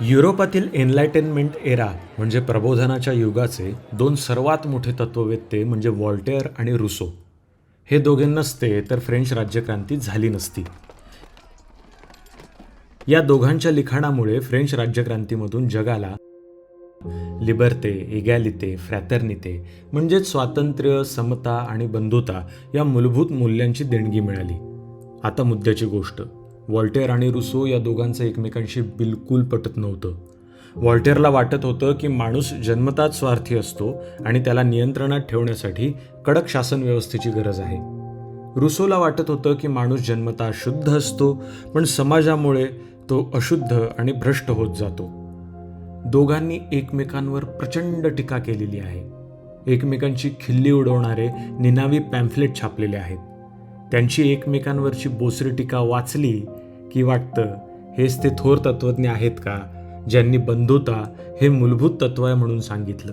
युरोपातील एनलायटेनमेंट एरा म्हणजे प्रबोधनाच्या युगाचे दोन सर्वात मोठे तत्ववेत्ते म्हणजे वॉल्टेअर आणि रुसो. हे दोघे नसते तर फ्रेंच राज्यक्रांती झाली नसती. या दोघांच्या लिखाणामुळे फ्रेंच राज्यक्रांतीमधून जगाला लिबर्ते इगॅलिते फ्रॅतर्निते म्हणजेच स्वातंत्र्य समता आणि बंधुता या मूलभूत मूल्यांची देणगी मिळाली. आता मुद्द्याची गोष्ट. वॉल्टेअर आणि रुसो या दोघांचं एकमेकांशी बिलकुल पटत नव्हतं. वॉल्टेअरला वाटत होतं की माणूस जन्मताच स्वार्थी असतो आणि त्याला नियंत्रणात ठेवण्यासाठी कडक शासन व्यवस्थेची गरज आहे. रुसोला वाटत होतं की माणूस जन्मता शुद्ध असतो पण समाजामुळे तो अशुद्ध आणि भ्रष्ट होत जातो. दोघांनी एकमेकांवर प्रचंड टीका केलेली आहे. एकमेकांची खिल्ली उडवणारे निनावी पॅम्फलेट छापलेले आहेत. त्यांची एकमेकांवरची बोसरी टीका वाचली की वाटतं हेच ते थोर तत्त्वज्ञ आहेत का ज्यांनी बंधुता हे मूलभूत तत्व आहे म्हणून सांगितलं.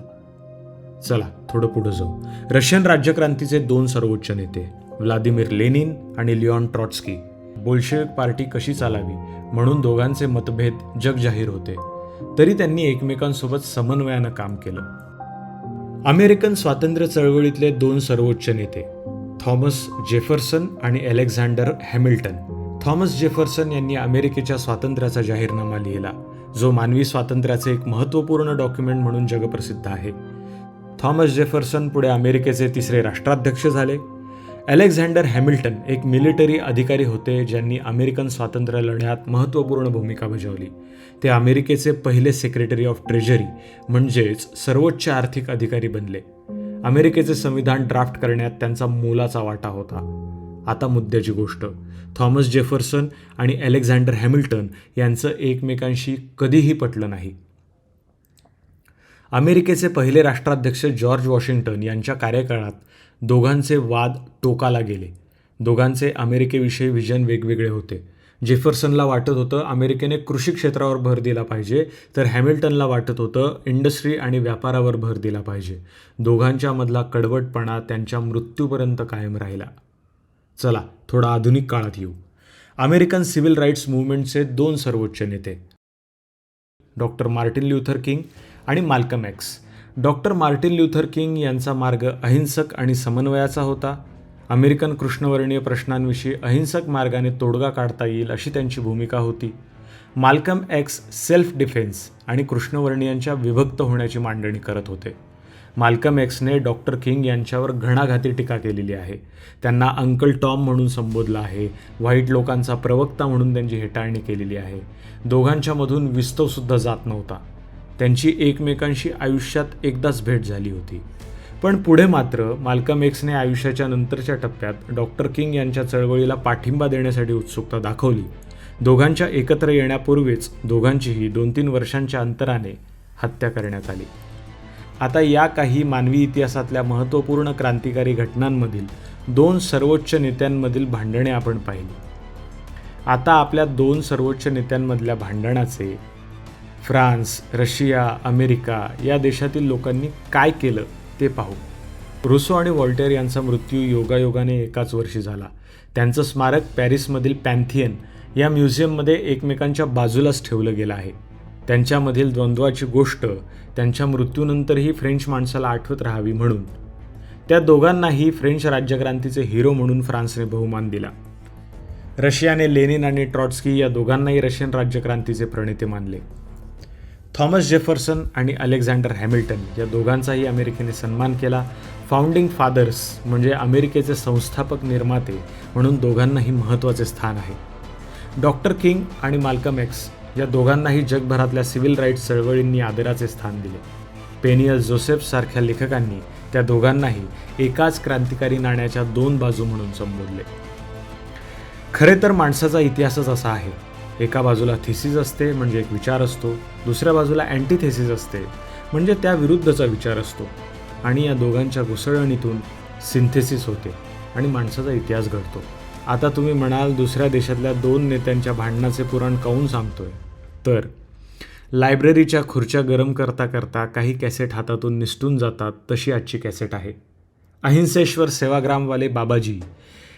चला थोडं पुढं जाऊ. रशियन राज्यक्रांतीचे दोन सर्वोच्च नेते व्लादिमीर लेनिन आणि लिओन ट्रॉट्स्की. बोल्शेविक पार्टी कशी चालावी म्हणून दोघांचे मतभेद जगजाहीर होते. तरी त्यांनी एकमेकांसोबत समन्वयानं काम केलं. अमेरिकन स्वातंत्र्य चळवळीतले दोन सर्वोच्च नेते थॉमस जेफरसन आणि अलेक्झांडर हॅमिल्टन. थॉमस जेफरसन यांनी अमेरिकेच्या स्वातंत्र्याचा जाहीरनामा लिहिला जो मानवी स्वातंत्र्याचे एक महत्त्वपूर्ण डॉक्युमेंट म्हणून जगप्रसिद्ध आहे. थॉमस जेफरसन पुढे अमेरिकेचे तिसरे राष्ट्राध्यक्ष झाले. अलेक्झांडर हॅमिल्टन एक मिलिटरी अधिकारी होते ज्यांनी अमेरिकन स्वातंत्र्य लढ्यात महत्त्वपूर्ण भूमिका बजावली. ते अमेरिकेचे पहिले सेक्रेटरी ऑफ ट्रेझरी म्हणजेच सर्वोच्च आर्थिक अधिकारी बनले. अमेरिकेचे संविधान ड्राफ्ट करण्यात त्यांचा मोलाचा वाटा होता. आता मुद्द्याची गोष्ट. थॉमस जेफरसन आणि अलेक्झांडर हॅमिल्टन यांचं एकमेकांशी कधीही पटलं नाही. अमेरिकेचे पहिले राष्ट्राध्यक्ष जॉर्ज वॉशिंग्टन यांच्या कार्यकाळात दोघांचे वाद टोकाला गेले. दोघांचे अमेरिकेविषयी विजन वेगवेगळे होते. जेफरसनला वाटत होतं अमेरिकेने कृषी क्षेत्रावर भर दिला पाहिजे तर हॅमिल्टनला वाटत होतं इंडस्ट्री आणि व्यापारावर भर दिला पाहिजे. दोघांच्यामधला कडवटपणा त्यांच्या मृत्यूपर्यंत कायम राहिला. चला थोडा आधुनिक काळात येऊ. अमेरिकन सिव्हिल राईट्स मुवमेंटचे दोन सर्वोच्च नेते. डॉक्टर मार्टिन ल्युथर किंग आणि Malcolm X. Doctor Martin Luther King यांचा मार्ग अहिंसक आणि समन्वयाचा होता. अमेरिकन कृष्णवर्णीय प्रश्नांविषयी अहिंसक मार्गाने तोडगा काढता येईल अशी त्यांची भूमिका होती. माल्कम एक्स सेल्फ डिफेन्स आणि कृष्णवर्णीयांच्या विभक्त होण्याची मांडणी करत होते. माल्कम एक्सने डॉक्टर किंग यांच्यावर घणाघाती टीका केलेली आहे. त्यांना अंकल टॉम म्हणून संबोधलं आहे. व्हाईट लोकांचा प्रवक्ता म्हणून त्यांची हेटाळणी केलेली आहे. दोघांच्यामधून विस्तवसुद्धा जात नव्हता. त्यांची एकमेकांशी आयुष्यात एकदाच भेट झाली होती. पण पुढे मात्र माल्कम एक्सने आयुष्याच्या नंतरच्या टप्प्यात डॉक्टर किंग यांच्या चळवळीला पाठिंबा देण्यासाठी उत्सुकता दाखवली. दोघांच्या एकत्र येण्यापूर्वीच दोघांचीही दोन तीन वर्षांच्या अंतराने हत्या करण्यात आली. आता या काही मानवी इतिहासातल्या महत्त्वपूर्ण क्रांतिकारी घटनांमधील दोन सर्वोच्च नेत्यांमधील भांडणे आपण पाहिली. आता आपल्या दोन सर्वोच्च नेत्यांमधल्या भांडणाचे फ्रान्स रशिया अमेरिका या देशातील लोकांनी काय केलं? ते पाहू. रुसो आणि वॉल्टेर यांचा मृत्यू योगायोगाने एकाच वर्षी झाला. त्यांचं स्मारक पॅरिसमधील पॅन्थियन या म्युझियममध्ये एकमेकांच्या बाजूलाच ठेवलं गेलं आहे. त्यांच्यामधील द्वंद्वाची गोष्ट त्यांच्या मृत्यूनंतरही फ्रेंच माणसाला आठवत राहावी म्हणून. त्या दोघांनाही फ्रेंच राज्यक्रांतीचे हिरो म्हणून फ्रान्सने बहुमान दिला. रशियाने लेनिन आणि ट्रॉट्स्की या दोघांनाही रशियन राज्यक्रांतीचे प्रणेते मानले. थॉमस जेफरसन आणि अलेक्झांडर हॅमिल्टन या दोघांचाही अमेरिकेने सन्मान केला. फाउंडिंग फादर्स म्हणजे अमेरिकेचे संस्थापक निर्माते म्हणून दोघांनाही महत्त्वाचे स्थान आहे. डॉक्टर किंग आणि माल्कम एक्स या दोघांनाही जगभरातल्या सिव्हिल राईट्स चळवळींनी आदराचे स्थान दिले. पेनियल जोसेफ सारख्या लेखकांनी त्या दोघांनाही एकाच क्रांतिकारी नाण्याच्या दोन बाजू म्हणून संबोधले. खरे तर माणसाचा इतिहासच असा आहे. एका बाजूला थिसिस असते म्हणजे एक विचार असतो. दुसऱ्या बाजूला अँटीथेसिस असते म्हणजे त्या विरुद्धचा विचार असतो. आणि या दोघांच्या घुसळणीतून सिंथेसिस होते आणि माणसाचा इतिहास घडतो. आता तुम्ही म्हणाल दुसऱ्या देशातल्या दोन नेत्यांच्या भांडणाचे पुराण काऊन सांगतोय? तर लायब्ररीच्या खुर्च्या गरम करता करता काही कॅसेट हातातून निसटून जातात तशी आजची कॅसेट आहे. अहिंसेश्वर सेवाग्रामवाले बाबाजी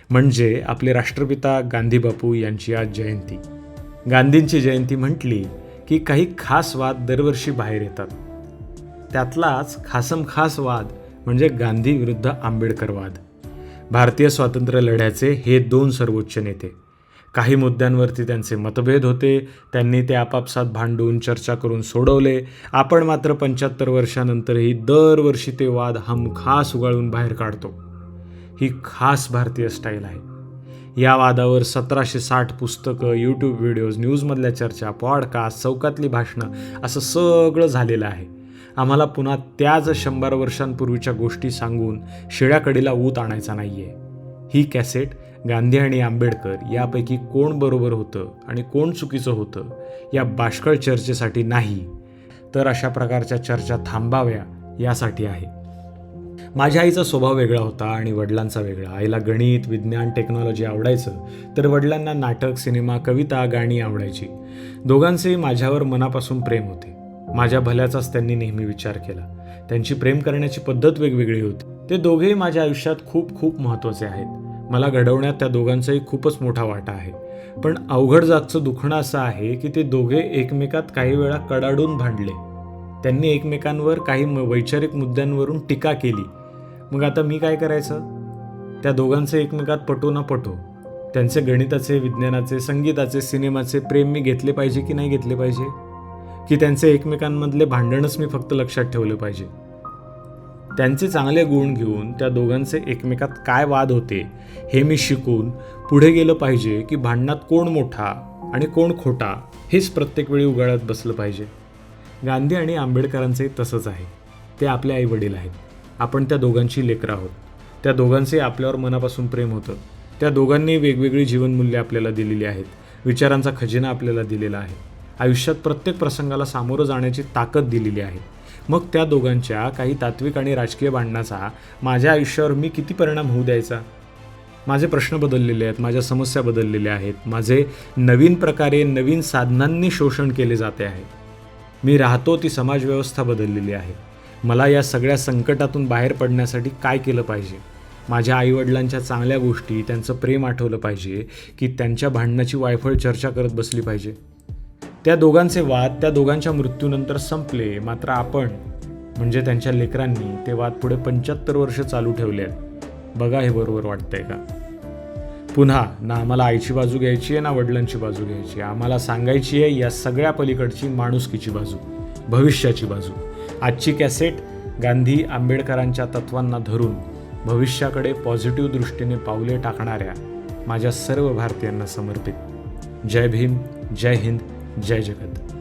म्हणजे आपले राष्ट्रपिता गांधी बापू यांची आज जयंती. गांधींची जयंती म्हटली की काही खास वाद दरवर्षी बाहेर येतात. त्यातलाच खासम खास वाद म्हणजे गांधी विरुद्ध आंबेडकर वाद. भारतीय स्वातंत्र्य लढ्याचे हे दोन सर्वोच्च नेते. काही मुद्द्यांवरती त्यांचे मतभेद होते त्यांनी ते आपापसात भांडून चर्चा करून सोडवले. आपण मात्र पंच्याहत्तर वर्षानंतरही दरवर्षी ते वाद हमखास उगाळून बाहेर काढतो. ही खास भारतीय स्टाईल आहे. या वादावर सतराशे साठ पुस्तकं यूट्यूब व्हिडिओज न्यूजमधल्या चर्चा पॉडकास्ट चौकातली भाषणं असं सगळं झालेलं आहे. आम्हाला पुन्हा त्याच शंभर वर्षांपूर्वीच्या गोष्टी सांगून शिळ्याकडीला ऊत आणायचा नाही आहे ही कॅसेट गांधी आणि आंबेडकर यापैकी कोण बरोबर होतं आणि कोण चुकीचं होतं या बाष्कळ चर्चेसाठी नाही तर अशा प्रकारच्या चर्चा थांबाव्या यासाठी आहे. माझ्या आईचा स्वभाव वेगळा होता आणि वडिलांचा वेगळा. आईला गणित विज्ञान टेक्नॉलॉजी आवडायचं तर वडिलांना नाटक सिनेमा कविता गाणी आवडायची. दोघांचे माझ्यावर मनापासून प्रेम होते. माझ्या भल्याचाच त्यांनी नेहमी विचार केला. त्यांची प्रेम करण्याची पद्धत वेगवेगळी होती. ते दोघेही माझ्या आयुष्यात खूप खूप महत्त्वाचे आहेत. मला घडवण्यात त्या दोघांचाही खूपच मोठा वाटा आहे. पण अवघड जागचं दुखणं असं आहे की ते दोघे एकमेकात काही वेळा कडाडून भांडले. त्यांनी एकमेकांवर काही म- वैचारिक मुद्द्यांवरून टीका केली. मग आता मी काय करायचं? त्या दोघांचे एकमेकात पटो ना पटो. त्यांचे गणिताचे विज्ञानाचे संगीताचे सिनेमाचे प्रेम मी घेतले पाहिजे की नाही घेतले पाहिजे? की त्यांचे एकमेकांमधले भांडणच मी फक्त लक्षात ठेवलं पाहिजे? त्यांचे चांगले गुण घेऊन त्या दोघांचे एकमेकात काय वाद होते हे मी शिकून पुढे गेलं पाहिजे की भांडणात कोण मोठा आणि कोण खोटा हेच प्रत्येक वेळी उगाळत बसलं पाहिजे. गांधी आणि आंबेडकरांचे तसंच आहे. ते आपले आई वडील आहेत. आपण त्या दोघांची लेकरं आहोत. त्या दोघांचे आपल्यावर मनापासून प्रेम होतं. त्या दोघांनी वेगवेगळी जीवनमूल्ये आपल्याला दिलेली आहेत. विचारांचा खजिना आपल्याला दिलेला आहे. आयुष्यात प्रत्येक प्रसंगाला सामोरं जाण्याची ताकद दिलेली आहे. मग त्या दोघांच्या काही तात्विक आणि राजकीय भांडणाचा माझ्या आयुष्यावर मी किती परिणाम होऊ द्यायचा? माझे प्रश्न बदललेले आहेत माझ्या समस्या बदललेल्या आहेत माझे नवीन प्रकारे नवीन साधनांनी शोषण केले जाते आहे. मी राहतो ती समाजव्यवस्था बदललेली आहे. मला या सगळ्या संकटातून बाहेर पडण्यासाठी काय केलं पाहिजे? माझ्या आईवडिलांच्या चांगल्या गोष्टी त्यांचं प्रेम आठवलं पाहिजे की त्यांच्या भांडणाची वायफळ चर्चा करत बसली पाहिजे. त्या दोघांचे वाद त्या दोघांच्या मृत्यूनंतर संपले. मात्र आपण म्हणजे त्यांच्या लेकरांनी ते वाद पुढे पंच्याहत्तर वर्ष चालू ठेवले आहेत. बघा हे बरोबर वाटतंय का? पुन्हा ना आम्हाला आईची बाजू घ्यायची आहे ना वडिलांची बाजू घ्यायची आहे. आम्हाला सांगायची आहे या सगळ्या पलीकडची माणुसकीची बाजू भविष्याची बाजू. आजची कॅसेट गांधी आंबेडकरांच्या तत्वांना धरून भविष्याकडे पॉझिटिव्ह दृष्टीने पावले टाकणाऱ्या माझ्या सर्व भारतीयांना समर्पित. जय भीम जय हिंद जय जगत.